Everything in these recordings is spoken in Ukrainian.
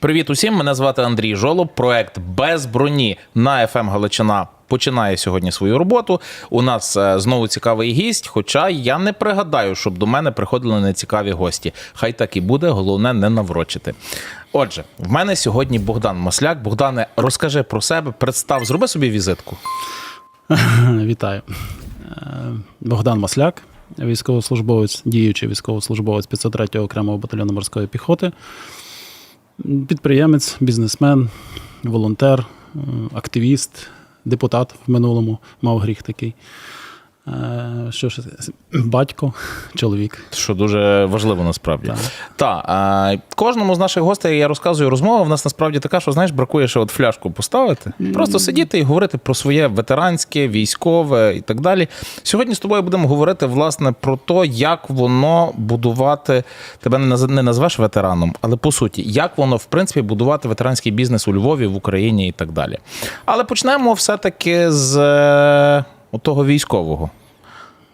Привіт усім! Мене звати Андрій Жолоб. Проект без броні на ФМ Галичина починає сьогодні свою роботу. У нас е, знову цікавий гість. Хоча я не пригадаю, щоб до мене приходили нецікаві гості. Хай так і буде, головне не наврочити. Отже, в мене сьогодні Богдан Масляк. Богдане, розкажи про себе, представ, зроби собі візитку. Вітаю. Е, Богдан Масляк, військовослужбовець, діючий військовослужбовець 503-го окремого батальйону морської піхоти, підприємець, бізнесмен, волонтер, е, активіст, депутат в минулому, мав гріх такий. Е, Що ж, батько, чоловік. Що дуже важливо насправді. Так. Та кожному з наших гостей я розказую розмова. В нас насправді така, що знаєш, бракує ще от фляжку поставити. Просто сидіти і говорити про своє ветеранське, військове і так далі. Сьогодні з тобою будемо говорити власне про те, як воно будувати. Тебе не не назвеш ветераном, але по суті, як воно в принципі будувати ветеранський бізнес у Львові, в Україні і так далі. Але почнемо все-таки з того військового.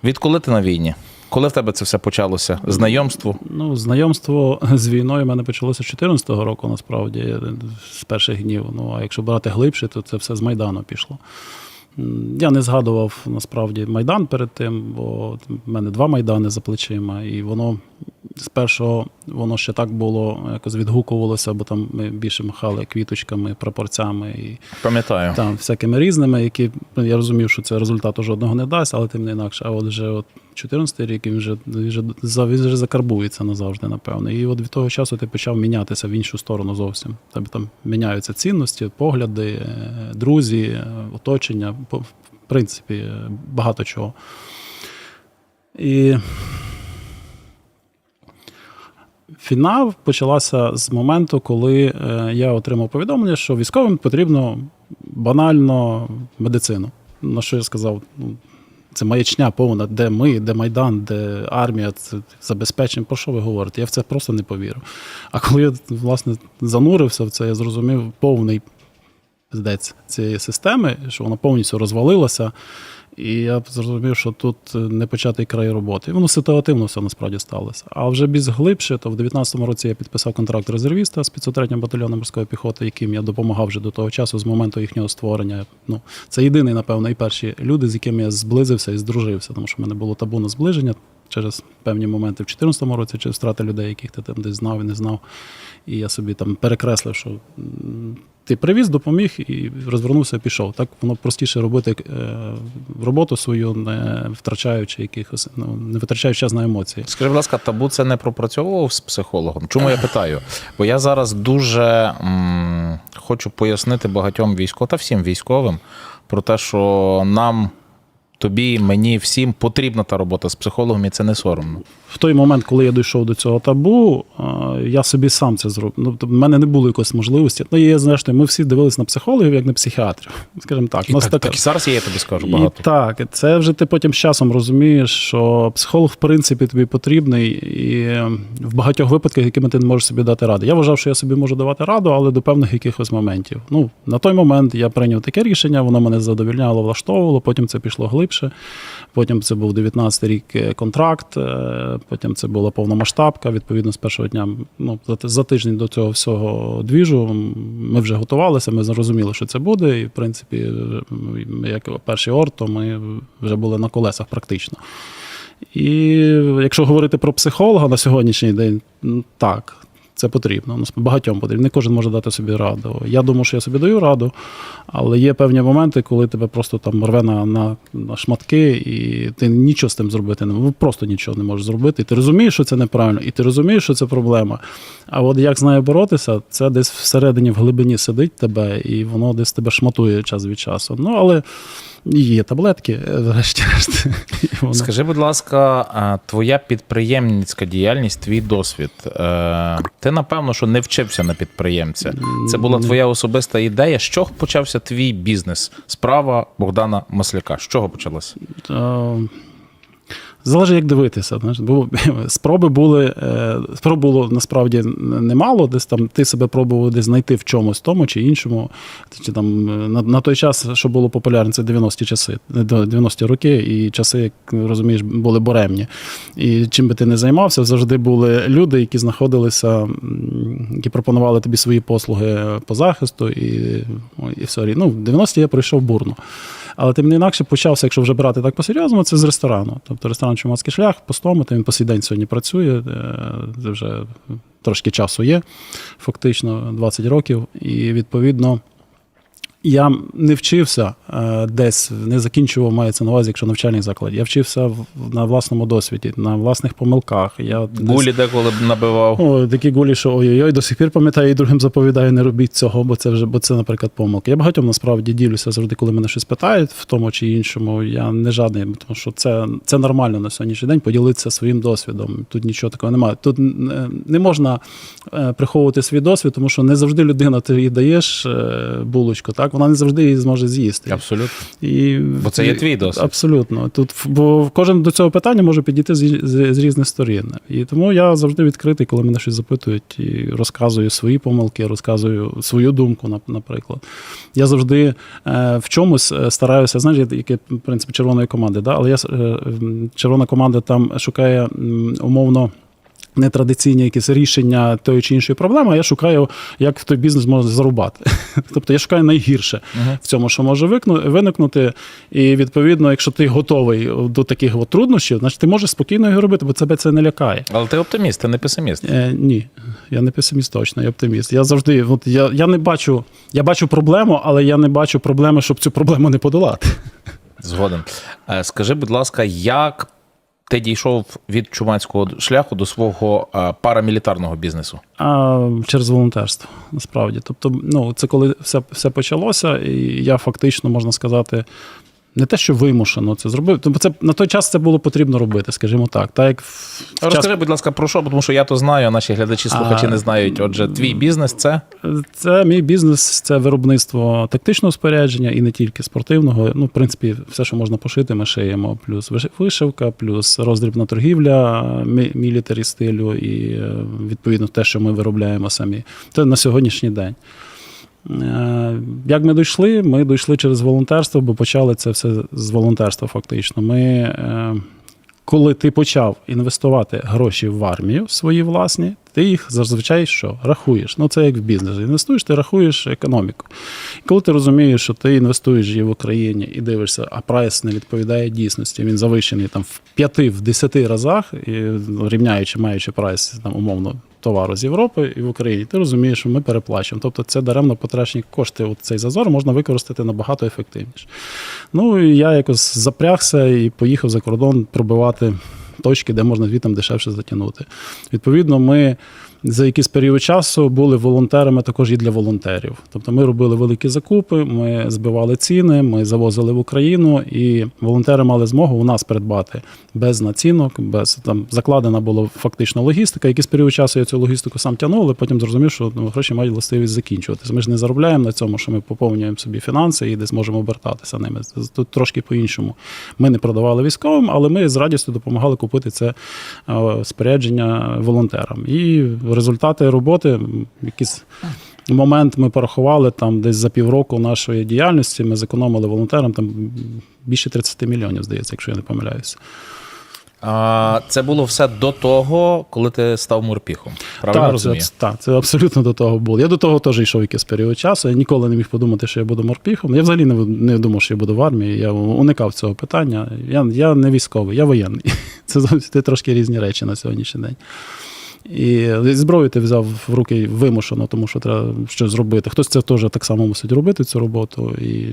Відколи ти на війні? Коли в тебе це все почалося? Знайомство? Ну, знайомство з війною в мене почалося з 2014 року, насправді, з перших днів. Ну, а якщо брати глибше, то це все з Майдану пішло. Я не згадував насправді Майдан перед тим, бо в мене два майдани за плечима, і воно спершу воно ще так було, якось відгукувалося, бо там ми більше махали квіточками, прапорцями і Пам'ятаю. там всякими різними, які ну, я розумів, що це результату жодного не дасть, але тим не інакше. А от вже от 14 рік він вже, вже, він вже закарбується назавжди, напевно. І от від того часу ти почав мінятися в іншу сторону зовсім. Тебе там міняються цінності, погляди, е, друзі, е, оточення, в принципі, е, багато чого. І Фінал почалася з моменту, коли я отримав повідомлення, що військовим потрібно банально медицину. На що я сказав, ну, це маячня повна, де ми, де Майдан, де армія, це забезпечення. Про що ви говорите? Я в це просто не повірив. А коли я власне занурився в це, я зрозумів повний пиздець цієї системи, що вона повністю розвалилася. І я зрозумів, що тут е, не початий край роботи. Воно ситуативно все насправді сталося. А вже більш глибше, то в 19-му році я підписав контракт резервіста з 503-м батальйоном морської піхоти, яким я допомагав вже до того часу, з моменту їхнього створення. Ну, це єдиний, напевно, і перші люди, з якими я зблизився і здружився, тому що в мене було табу на зближення через певні моменти в 2014 році, через втрати людей, яких ти там десь знав і не знав. І я собі там перекреслив, що ти привіз, допоміг і розвернувся, пішов. Так воно простіше робити е, роботу свою, не втрачаючи якихось, ну не витрачаючи час на емоції. Скажи, будь ласка, табу це не пропрацьовував з психологом? Чому я питаю? Бо я зараз дуже м, хочу пояснити багатьом військовим та всім військовим про те, що нам, тобі, мені, всім потрібна та робота з психологом, і це не соромно. В той момент, коли я дійшов до цього табу, я собі сам це зробив. Ну, тобто, в мене не було якоїсь можливості. Ну, і зрештою, ми всі дивилися на психологів як на психіатрів. Скажімо так, І нас так, така- так і зараз я тобі скажу І так, це вже ти потім з часом розумієш, що психолог, в принципі, тобі потрібний і в багатьох випадках, якими ти не можеш собі дати раду. Я вважав, що я собі можу давати раду, але до певних якихось моментів. Ну, на той момент я прийняв таке рішення, воно мене задовільняло, влаштовувало, потім це пішло глибше. Потім це був 19 рік е, контракт, е, потім це була повномасштабка. Відповідно, з першого дня, ну за, тиждень до цього всього двіжу ми вже готувалися, ми зрозуміли, що це буде. І в принципі, е, як перший орд, то ми вже були на колесах практично. І якщо говорити про психолога на сьогоднішній день, так. Це потрібно. Ну, багатьом потрібно. Не кожен може дати собі раду. Я думаю, що я собі даю раду, але є певні моменти, коли тебе просто там рве на, на, на шматки, і ти нічого з тим зробити не можеш. Просто нічого не можеш зробити. І ти розумієш, що це неправильно, і ти розумієш, що це проблема. А от як з нею боротися, це десь всередині в глибині сидить тебе, і воно десь тебе шматує час від часу. Ну, але є таблетки, е, врешті-решт. Скажи, будь ласка, твоя підприємницька діяльність, твій досвід. е, Ти напевно, що не вчився на підприємця. Це була твоя особиста ідея. З чого почався твій бізнес? Справа Богдана Масляка. З чого почалося? Е, Залежить, як дивитися. Бо спроби були, е, спроб було насправді немало. Десь там ти себе пробував десь знайти в чомусь тому чи іншому. Чи там е, на, на той час, що було популярно, це 90-ті часи, е, 90-ті роки, і часи, як розумієш, були боремні. І чим би ти не займався, завжди були люди, які знаходилися, які пропонували тобі свої послуги по захисту, і, і все. Ну, в 90-ті я пройшов бурно. Але тим не інакше почався, якщо вже брати так по-серйозному, це з ресторану. Тобто ресторан Чумацький шлях по стому, то він по сей день сьогодні працює. Це вже трошки часу є, фактично 20 років. І відповідно. Я не вчився е, десь, не закінчував, мається на увазі, якщо навчальний заклад. Я вчився в- на власному досвіді, на власних помилках. Я десь- Гулі деколи б набивав. о, такі гулі, що ой-ой-ой, до сих пір пам'ятаю і другим заповідаю, не робіть цього, бо це вже, бо це, наприклад, помилка. Я багатьом насправді ділюся завжди, коли мене щось питають в тому чи іншому. Я не жадний, тому що це, це нормально на сьогоднішній день поділитися своїм досвідом. Тут нічого такого немає. Тут не, не можна е, приховувати свій досвід, тому що не завжди людина ти їй даєш е, булочку, так вона не завжди її зможе з'їсти. Абсолютно. І, Бо це є твій досвід. Абсолютно. Тут, бо кожен до цього питання може підійти з, з, з різних сторін. І тому я завжди відкритий, коли мене щось запитують, і розказую свої помилки, розказую свою думку, нап- наприклад. Я завжди е, в чомусь е, стараюся, знаєш, яке принцип червоної команди, да? але я е, червона команда там шукає умовно. Нетрадиційні якісь рішення тої чи іншої проблеми, а я шукаю, як той бізнес можна зарубати. Тобто я шукаю найгірше Мгм. в цьому, що може виникнути. І відповідно, якщо ти готовий до таких от труднощів, значить ти можеш спокійно його робити, бо тебе це не лякає. Але ти оптиміст, ти не песиміст. Е, ні, я не песиміст точно, я оптиміст. Я завжди, от я, я не бачу, я бачу проблему, але я не бачу проблеми, щоб цю проблему не подолати. Згоден. Е, Скажи, будь ласка, як ти дійшов від чумацького шляху до свого е, парамілітарного бізнесу? А через волонтерство, насправді. Тобто, ну, це коли все, все почалося, і я фактично можна сказати. Не те, що вимушено це зробив. Тобто це на той час це було потрібно робити, скажімо так. Так як в час Розкажи, будь ласка, про що, тому що я то знаю, а наші глядачі, слухачі А, не знають. Отже, твій бізнес це Це мій бізнес, це виробництво тактичного спорядження і не тільки спортивного. Ну, в принципі, все, що можна пошити, ми шиємо. Плюс виш- вишивка, плюс роздрібна торгівля мілітарі стилю і е, відповідно те, що ми виробляємо самі. Це на сьогоднішній день. Е, Як ми дійшли? Ми дійшли через волонтерство, бо почали це все з волонтерства, фактично. Ми, е, коли ти почав інвестувати гроші в армію свої власні, ти їх зазвичай що? Рахуєш. Ну, це як в бізнесі. Інвестуєш, ти рахуєш економіку. І коли ти розумієш, що ти інвестуєш її в Україні і дивишся, а прайс не відповідає дійсності, він завищений там в п'яти, в десяти разах, і, ну, рівняючи, маючи прайс там, умовно товару з Європи і в Україні, ти розумієш, що ми переплачуємо. Тобто це даремно потрачені кошти. От цей зазор можна використати набагато ефективніше. Ну і я якось запрягся і поїхав за кордон пробивати точки, де можна звітом дешевше затягнути. Відповідно, ми за якийсь період часу були волонтерами також і для волонтерів. Тобто ми робили великі закупи, ми збивали ціни, ми завозили в Україну, і волонтери мали змогу у нас придбати без націнок, без там закладена була фактично логістика. Якийсь період часу я цю логістику сам тягнув, але потім зрозумів, що ну, гроші мають властивість закінчуватися. Ми ж не заробляємо на цьому, що ми поповнюємо собі фінанси і десь можемо обертатися ними. Тут трошки по-іншому. Ми не продавали військовим, але ми з радістю допомагали купити це е, спорядження волонтерам. І результати роботи, м, якісь. Момент ми порахували там десь за півроку нашої діяльності. Ми зекономили волонтерам там більше 30 мільйонів, здається, якщо я не помиляюся. а, це було все до того, коли ти став морпіхом. Правильно так, розумію? Це, так, це абсолютно до того було. Я до того теж йшов якийсь період часу. Я ніколи не міг подумати, що я буду морпіхом. Я взагалі не, не думав, що я буду в армії. Я уникав цього питання. Я, я не військовий, я воєнний. Це зовсім трошки різні речі на сьогоднішній день. І зброю ти взяв в руки вимушено, тому що треба щось зробити. Хтось це теж так само мусить робити, цю роботу. І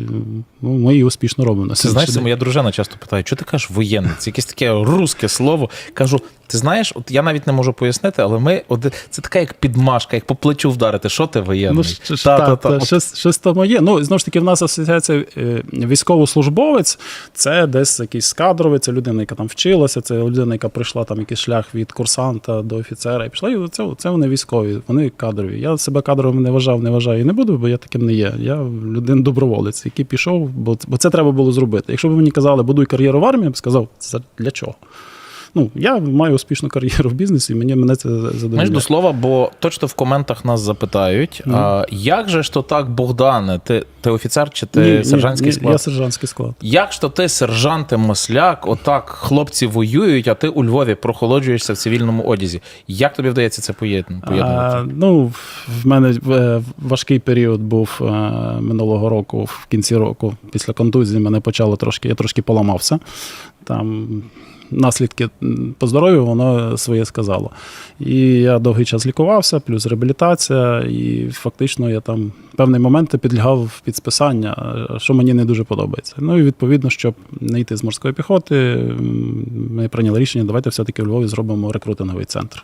ну, ми її успішно робимо. Це знаєш, це моя дружина часто питає, що ти кажеш воєнний? Це якесь таке русське слово. Кажу, ти знаєш, от я навіть не можу пояснити, але ми от, це така як підмашка, як по плечу вдарити. Що ти воєнний? Ну, Та, та, та, та, та. Щось, щось там є. Ну, знову ж таки, в нас асоціація е, військовослужбовець, це десь якийсь кадровий, це людина, яка там вчилася, це людина, яка прийшла там якийсь шлях від курсанта до офіцера і пішла. І це, це вони військові, вони кадрові. Я себе кадровим не вважав, не вважаю і не буду, бо я таким не є. Я людина доброволець, який пішов, бо, бо це треба було зробити. Якщо б мені казали, будуй кар'єру в армії, я б сказав, це для чого? Ну, я маю успішну кар'єру в бізнесі, і мені мене це Знаєш, задовольняє. до слова, бо точно в коментах нас запитають: а, як же ж то так, Богдане? Ти, ти офіцер чи ти Ні, сержантський ні, склад? Я сержантський склад. Як ж то ти, сержант і Мосляк, отак хлопці воюють, а ти у Львові прохолоджуєшся в цивільному одязі? Як тобі вдається це поєдн- поєднувати? А, ну, в мене е, важкий період був е, минулого року, в кінці року, після контузії мене почало трошки, я трошки поламався. Там наслідки по здоров'ю воно своє сказало. І я довгий час лікувався, плюс реабілітація, і фактично я там певний момент підлягав під списання, що мені не дуже подобається. Ну і відповідно, щоб не йти з морської піхоти, ми прийняли рішення, давайте все-таки в Львові зробимо рекрутинговий центр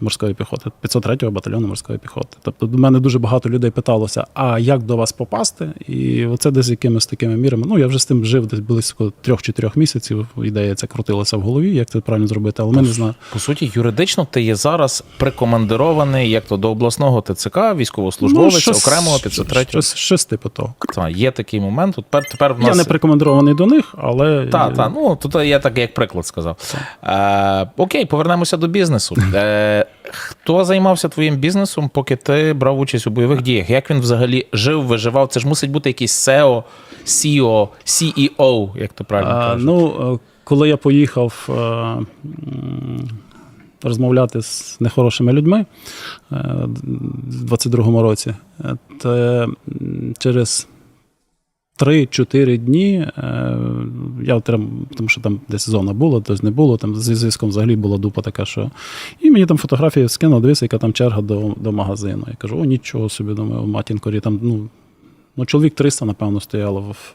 морської піхоти, 503-го батальйону морської піхоти. Тобто до мене дуже багато людей питалося, а як до вас попасти? І оце десь якимись такими мірами. Ну я вже з тим жив десь близько трьох-чотирьох місяців. Ідея ця крутилася в голові, як це правильно зробити, але ми не знаємо. По суті, юридично ти є зараз прикомандирований як то до обласного ТЦК, військовослужбовець, Ну, щось- окремого 503-го. Щось, щось типу того. Та, є такий момент. От тепер, тепер в нас... Я не прикомандирований до них, але Так, так, ну тут я так як приклад сказав. Е, окей, повернемося до бізнесу. Е, хто займався твоїм бізнесом, поки ти брав участь у бойових діях? Як він взагалі жив, виживав? Це ж мусить бути якийсь SEO, CEO, CEO, як то правильно кажуть. ну, коли я поїхав е, розмовляти з нехорошими людьми е, в 22-му році, е, то через 3-4 дні е, я отримав, тому що там десь зона була, десь не було. Там зі зв'язком взагалі була дупа така, що. І мені там фотографії скинули, дивися, яка там черга до, до магазину. Я кажу, о, нічого собі, думаю, матінкорі, там, ну. Ну, чоловік 300, напевно, стояло, в,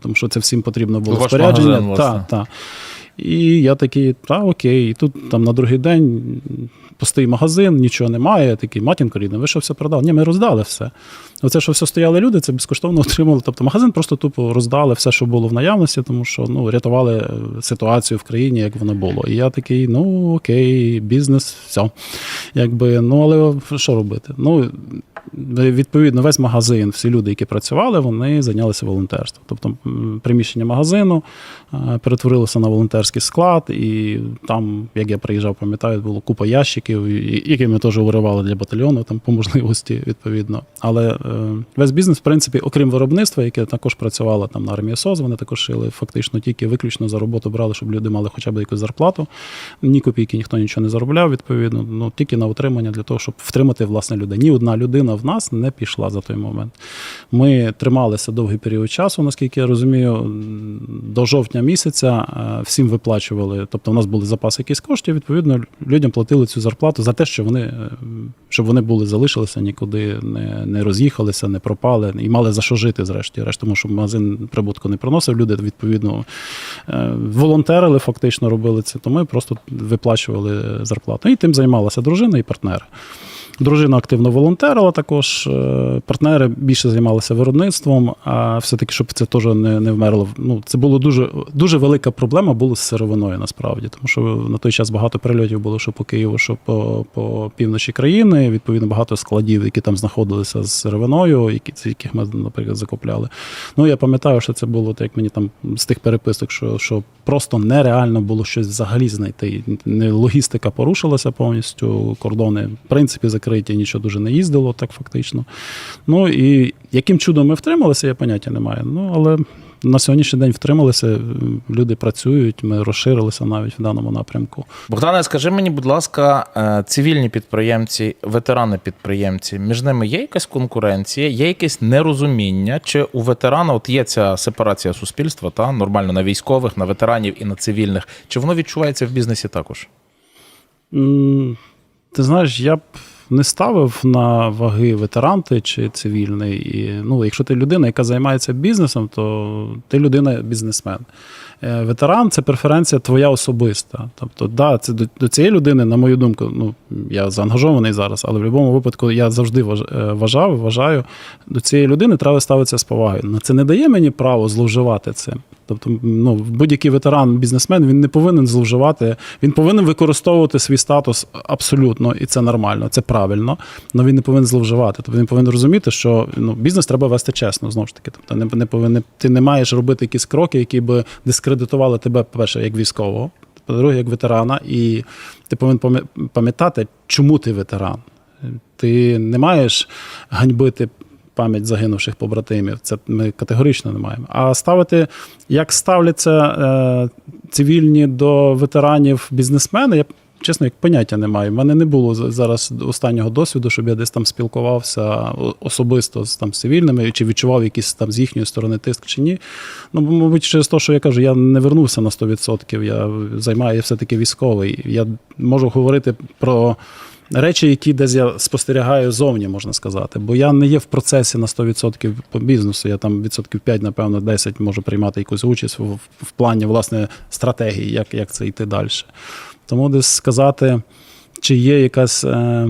тому що це всім потрібно було Ваш спорядження. магазин, та. так. І я такий, та окей. І тут там на другий день пустий магазин, нічого немає. Такий, матінко рідна, ви що все продали? Ні, ми роздали все. Оце, що все стояли люди, це безкоштовно отримали. Тобто магазин просто тупо роздали все, що було в наявності, тому що ну, рятували е, ситуацію в країні, як воно було. І я такий, ну окей, бізнес, все. Якби, ну але що робити? Ну, відповідно, весь магазин, всі люди, які працювали, вони зайнялися волонтерством. Тобто приміщення магазину е, перетворилося на волонтерський склад, і там, як я приїжджав, пам'ятаю, було купа ящиків, які ми теж уривали для батальйону, там по можливості, відповідно. Але е, весь бізнес, в принципі, окрім виробництва, яке також працювало там на армії СОЗ, вони також шили фактично тільки виключно за роботу брали, щоб люди мали хоча б якусь зарплату. Ні копійки ніхто нічого не заробляв, відповідно, ну тільки на утримання для того, щоб втримати власне людей. Ні одна людина в нас не пішла за той момент. Ми трималися довгий період часу, наскільки я розумію, до жовтня місяця е, всім виплачували. Тобто, у нас були запаси якісь коштів. Відповідно, людям платили цю зарплату за те, що вони е, щоб вони були залишилися, нікуди не, не роз'їхалися, не пропали і мали за що жити, зрешті-решт, тому що магазин прибутку не приносив. Люди відповідно е, волонтерили, фактично робили це. То ми просто виплачували зарплату. І тим займалася дружина і партнери. Дружина активно волонтерила також. е, Партнери більше займалися виробництвом, а все-таки, щоб це теж не, не вмерло. Ну, це було дуже, дуже велика проблема була з сировиною насправді, тому що на той час багато прильотів було, що по Києву, що по, по півночі країни. Відповідно, багато складів, які там знаходилися з сировиною, які, яких ми, наприклад, закупляли. Ну, я пам'ятаю, що це було, так як мені там з тих переписок, що, що просто нереально було щось взагалі знайти. Логістика порушилася повністю, кордони, в принципі, закриті, нічого дуже не їздило, так фактично. Ну і яким чудом ми втрималися, я поняття не маю. Ну, але на сьогоднішній день втрималися, люди працюють, ми розширилися навіть в даному напрямку. Богдане, скажи мені, будь ласка, е, цивільні підприємці, ветерани підприємці, між ними є якась конкуренція, є якесь нерозуміння, чи у ветерана от є ця сепарація суспільства, та нормально на військових, на ветеранів і на цивільних, чи воно відчувається в бізнесі також? Ти знаєш, я б не ставив на ваги ветеран ти чи цивільний. І, ну, якщо ти людина, яка займається бізнесом, то ти людина бізнесмен. Е, Ветеран це преференція твоя особиста. Тобто, да, це до, до цієї людини, на мою думку, ну я заангажований зараз, але в будь-якому випадку я завжди е, вважав, вважаю, до цієї людини треба ставитися з повагою. Ну, Це не дає мені право зловживати цим. Тобто, ну, будь-який ветеран, бізнесмен, він не повинен зловживати, він повинен використовувати свій статус абсолютно, і це нормально, це правильно. Але він не повинен зловживати. Тобто він повинен розуміти, що ну, бізнес треба вести чесно, знову ж таки. Тобто не, не повинен, ти не маєш робити якісь кроки, які би дискредитували тебе, по-перше, як військового. по-друге, як ветерана, і ти повинен пам'ятати, чому ти ветеран. Ти не маєш ганьбити пам'ять загинувших побратимів. Це ми категорично не маємо. А ставити, як ставляться е, цивільні до ветеранів бізнесмени, я чесно, як поняття не маю. У мене не було зараз останнього досвіду, щоб я десь там спілкувався особисто з там цивільними, чи відчував якийсь там з їхньої сторони тиск чи ні. Ну, мабуть, через те, що я кажу, я не вернувся на 100%. Я займаю все-таки військовий. Я можу говорити про. Речі, які десь я спостерігаю зовні, можна сказати. Бо я не є в процесі на 100% по бізнесу. Я там відсотків 5, напевно, 10 можу приймати якусь участь в, в плані власне стратегії, як, як це йти далі. Тому десь сказати, чи є якась, е,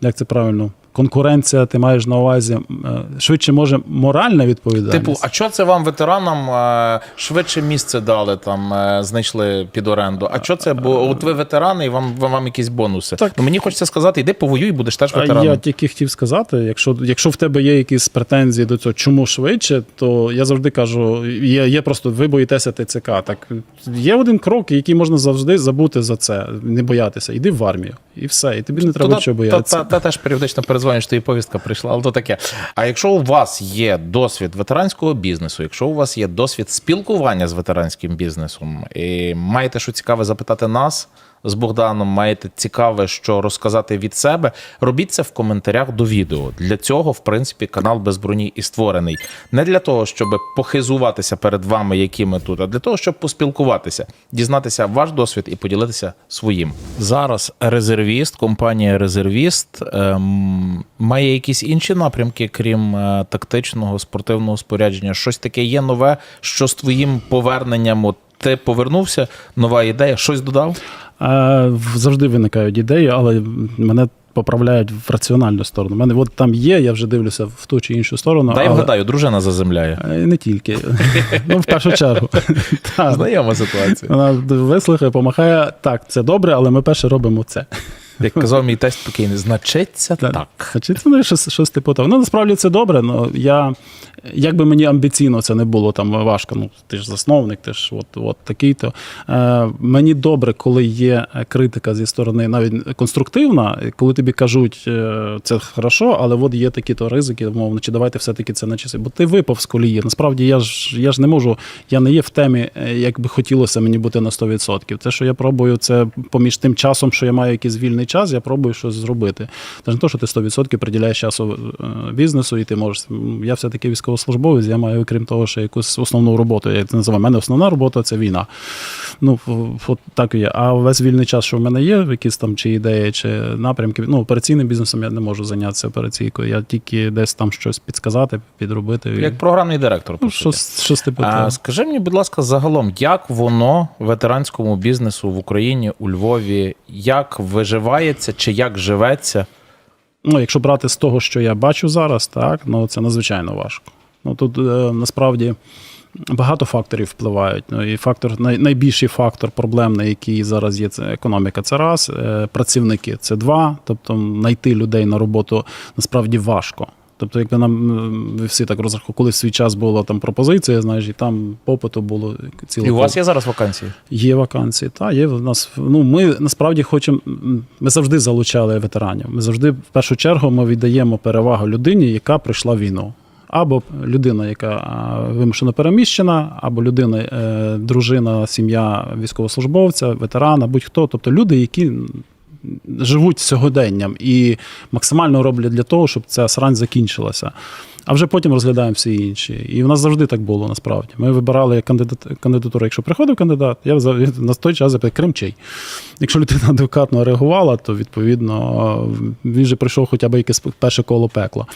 як це правильно, конкуренція, ти маєш на увазі, е, швидше може моральна відповідальність. Типу, а що це вам, ветеранам, е, швидше місце дали, там е, знайшли під оренду? А що це? Бо от ви ветерани і вам, вам, вам якісь бонуси. Так. Ну, мені хочеться сказати, йди повоюй, будеш теж ветераном. я тільки хотів сказати, якщо, якщо в тебе є якісь претензії до цього, чому швидше, то я завжди кажу: є, є просто ви боїтеся ТЦК. Так є один крок, який можна завжди забути за це, не боятися. Іди в армію, і все. І тобі не треба чого та, боятися. та, та теж періодично перезвонюєш, що і повістка прийшла, але то таке. А якщо у вас є досвід ветеранського бізнесу, якщо у вас є досвід спілкування з ветеранським бізнесом, і маєте що цікаве запитати нас з Богданом, маєте цікаве, що розказати від себе, робіть це в коментарях до відео. Для цього, в принципі, канал без броні і створений. Не для того, щоб похизуватися перед вами, які ми тут, а для того, щоб поспілкуватися, дізнатися ваш досвід і поділитися своїм. Зараз резервіст, компанія Резервіст ем, має якісь інші напрямки, крім е, тактичного спортивного спорядження. Щось таке є нове, що з твоїм поверненням. Ти повернувся, нова ідея, щось додав? Е, Завжди виникають ідеї, але мене поправляють в раціональну сторону. У мене от там є, я вже дивлюся в ту чи іншу сторону. Дай але... вгадаю, дружина заземляє. Е, Не тільки. ну, в першу чергу. Знайома ситуація. Вона вислухає, помахає. Так, це добре, але ми перше робимо це. Як казав мій тесть спокійний, значиться так. Значить, ну, щось, щось типу того. Ну, насправді це добре. Ну, я, як би мені амбіційно це не було там важко, ну ти ж засновник, ти ж от, от такий-то. Е, мені добре, коли є критика зі сторони навіть конструктивна, коли тобі кажуть, е, це хорошо, але от є такі-то ризики, мовно, чи давайте все-таки це на часи. Бо ти випав з колії. Насправді я ж я ж не можу, я не є в темі, е, як би хотілося мені бути на 100%. Те, що я пробую, це поміж тим часом, що я маю якийсь вільний час, я пробую щось зробити. Це не те, що ти 100% приділяєш часу е, бізнесу, і ти можеш. Я все-таки військовослужбовець, я маю, крім того, ще якусь основну роботу. Я це називаю. У мене основна робота це війна. Ну, от так і є. А весь вільний час, що в мене є, якісь там чи ідеї, чи напрямки. Ну, операційним бізнесом я не можу зайнятися операційкою. Я тільки десь там щось підсказати, підробити. Як програмний директор. по ну, щось, щось типу. А, скажи мені, будь ласка, загалом, як воно ветеранському бізнесу в Україні, у Львові, як виживається чи як живеться? ну, якщо брати з того, що я бачу зараз, так, ну це надзвичайно важко. Ну тут е, насправді багато факторів впливають. Ну, і фактор, най, найбільший фактор проблемний, який зараз є, це економіка. Це раз, е, працівники це два. Тобто знайти людей на роботу насправді важко. Тобто, якби нам ви всі так розраховували, коли в свій час була там пропозиція, знаєш, і там попиту було ціле. І у вас є зараз вакансії? Є вакансії, та є в нас. Ну ми насправді хочемо. Ми завжди залучали ветеранів. Ми завжди, в першу чергу, ми віддаємо перевагу людині, яка пройшла війну. Або людина, яка вимушено переміщена, або людина, е, дружина, сім'я військовослужбовця, ветерана, будь-хто. Тобто люди, які живуть сьогоденням і максимально роблять для того, щоб ця срань закінчилася. А вже потім розглядаємо всі інші. І в нас завжди так було насправді. Ми вибирали кандидат, кандидатуру. Якщо приходив кандидат, я на той час запитав Кримчий. Якщо людина адекватно реагувала, то відповідно він же пройшов хоча б якесь перше коло пекла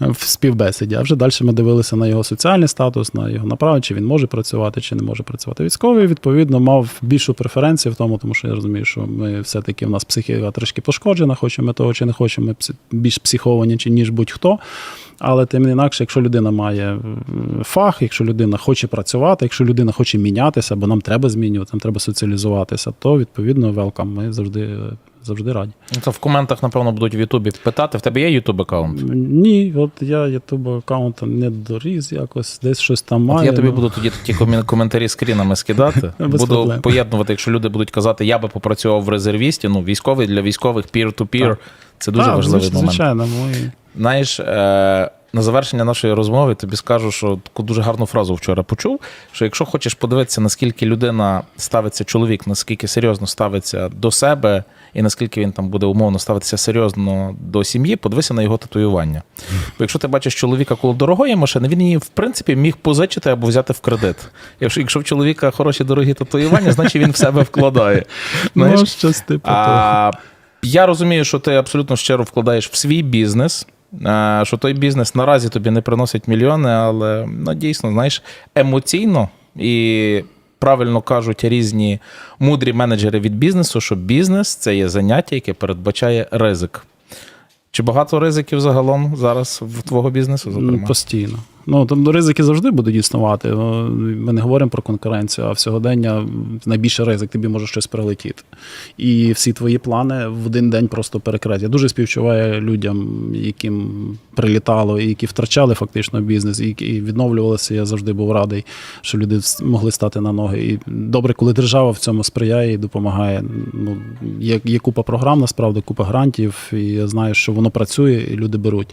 в співбесіді. А вже далі ми дивилися на його соціальний статус, на його направлення, чи він може працювати, чи не може працювати. Військовий, відповідно, мав більшу преференцію в тому, тому що я розумію, що ми все-таки в нас психіка трішки пошкоджена, хочемо того чи не хочемо, ми більш психовані, чи ніж будь-хто. Але тим не інакше, якщо людина має фах, якщо людина хоче працювати, якщо людина хоче мінятися, бо нам треба змінювати, нам треба соціалізуватися, то відповідно велкам. Ми завжди завжди раді. Ну, Це в коментах, напевно, будуть в Ютубі питати. В тебе є Ютуб аккаунт? Ні, от я ютуб аккаунта не доріз якось, десь щось там От я тобі ну. буду тоді ті коментарі скрінами скидати. Буду проблем. поєднувати, якщо люди будуть казати, я би попрацював в резервісті. Ну, військовий для військових. Так. Це дуже важливий момент. Звичайно. Знаєш, е, на завершення нашої розмови тобі скажу, що таку дуже гарну фразу вчора почув: що якщо хочеш подивитися, наскільки людина ставиться, чоловік, наскільки серйозно ставиться до себе, і наскільки він там буде умовно ставитися серйозно до сім'ї, подивися на його татуювання. Бо якщо ти бачиш чоловіка коло дорогої машини, він її в принципі міг позичити або взяти в кредит. Якщо, якщо в чоловіка хороші дорогі татуювання, значить він в себе вкладає. Знаєш? Ну, щось типу. А, я розумію, що ти абсолютно щиро вкладаєш в свій бізнес. А, Що той бізнес наразі тобі не приносить мільйони, але ну, дійсно, знаєш, емоційно і правильно кажуть різні мудрі менеджери від бізнесу, що бізнес це є заняття, яке передбачає ризик. Чи багато ризиків загалом зараз в твого бізнесу? Зокрема? Постійно. Ну, там ризики завжди будуть існувати. Ну, Ми не говоримо про конкуренцію, а в сьогодення найбільший ризик тобі може щось прилетіти. І всі твої плани в один день просто перекриті. Я дуже співчуваю людям, яким прилітало, і які втрачали фактично бізнес, і відновлювалися. Я завжди був радий, що люди могли стати на ноги. І добре, коли держава в цьому сприяє і допомагає. Ну, є, є купа програм, насправді, купа грантів, і я знаю, що воно працює, і люди беруть.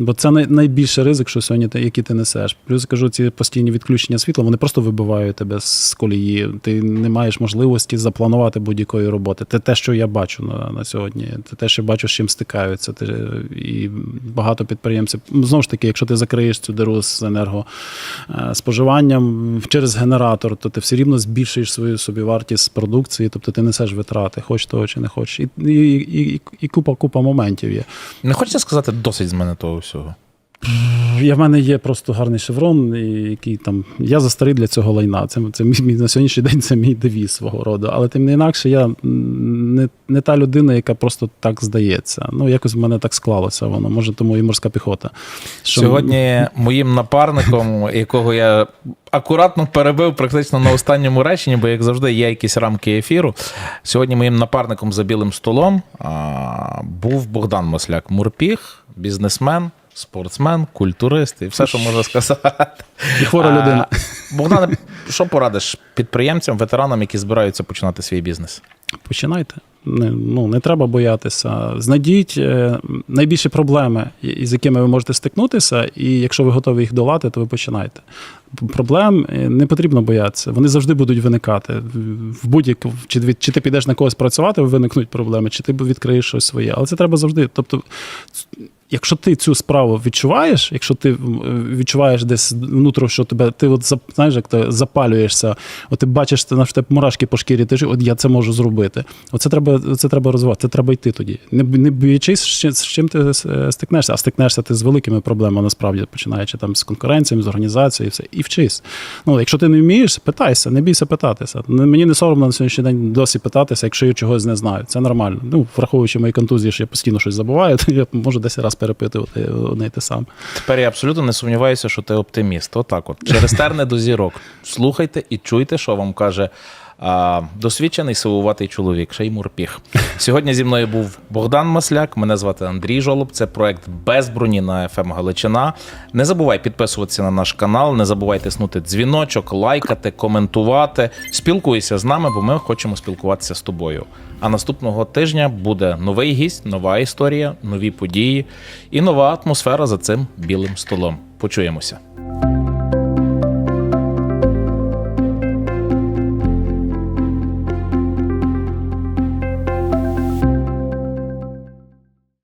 Бо це най- найбільший ризик, що сьогодні ти, який ти несеш. Плюс кажу, ці постійні відключення світла, вони просто вибивають тебе з колії. Ти не маєш можливості запланувати будь-якої роботи. Це те, що я бачу на, на сьогодні. Це те, що бачу, з чим стикаються. Ти, і багато підприємців. Знову ж таки, якщо ти закриєш цю диру з енергоспоживанням через генератор, то ти все рівно збільшуєш свою собівартість продукції, тобто ти несеш витрати, хоч того чи не хочеш. І, і, і, і купа купа моментів є. Не хочеться сказати досить з мене того всього. Я в мене є просто гарний шеврон, який там. Я застарий для цього лайна. Це, це мій, на сьогоднішній день це мій девіз свого роду. Але тим не інакше, я не, не та людина, яка просто так здається. Ну, якось в мене так склалося воно. Може, тому і морська піхота. Що- Сьогодні моїм напарником, якого я акуратно перебив практично на останньому реченні, бо як завжди є якісь рамки ефіру. Сьогодні моїм напарником за білим столом а, був Богдан Масляк, мурпіг, бізнесмен. Спортсмен, культурист і все, що можна сказати. І хвора людина. Богдане, що порадиш підприємцям, ветеранам, які збираються починати свій бізнес? Починайте. Не, ну, не треба боятися. Знайдіть е, найбільші проблеми, з якими ви можете стикнутися, і якщо ви готові їх долати, то ви починайте. Проблем е, не потрібно боятися. Вони завжди будуть виникати. В будь-яку чи, чи ти підеш на когось працювати, виникнуть проблеми, чи ти відкриєш щось своє. Але це треба завжди. Тобто, якщо ти цю справу відчуваєш, якщо ти відчуваєш десь внутрі, що тебе ти от знаєш, як ти запалюєшся, от ти бачиш, ти на тебе мурашки по шкірі, ти ж от я це можу зробити. Оце треба, це треба розвивати, це треба йти тоді. Не, не боячись, з чим- ти е, стикнешся, а стикнешся ти з великими проблемами, насправді, починаючи там з конкуренцією, з організацією, і все. І вчись. Ну, якщо ти не вмієш, питайся, не бійся питатися. Мені не соромно на сьогоднішній день досі питатися, якщо я чогось не знаю. Це нормально. Ну, враховуючи мої контузії, що я постійно щось забуваю, то я можу 10 разів перепитувати одне й те саме. Тепер я абсолютно не сумніваюся, що ти оптиміст. Отак, от через терне до зірок. Слухайте і чуйте, що вам каже а, досвідчений силуватий чоловік, Шеймур Піх. Сьогодні зі мною був Богдан Масляк. Мене звати Андрій Жолоб. Це проект без броні на ФМ Галичина. Не забувай підписуватися на наш канал, не забувай тиснути дзвіночок, лайкати, коментувати. Спілкуйся з нами, бо ми хочемо спілкуватися з тобою. А наступного тижня буде новий гість, нова історія, нові події і нова атмосфера за цим білим столом. Почуємося.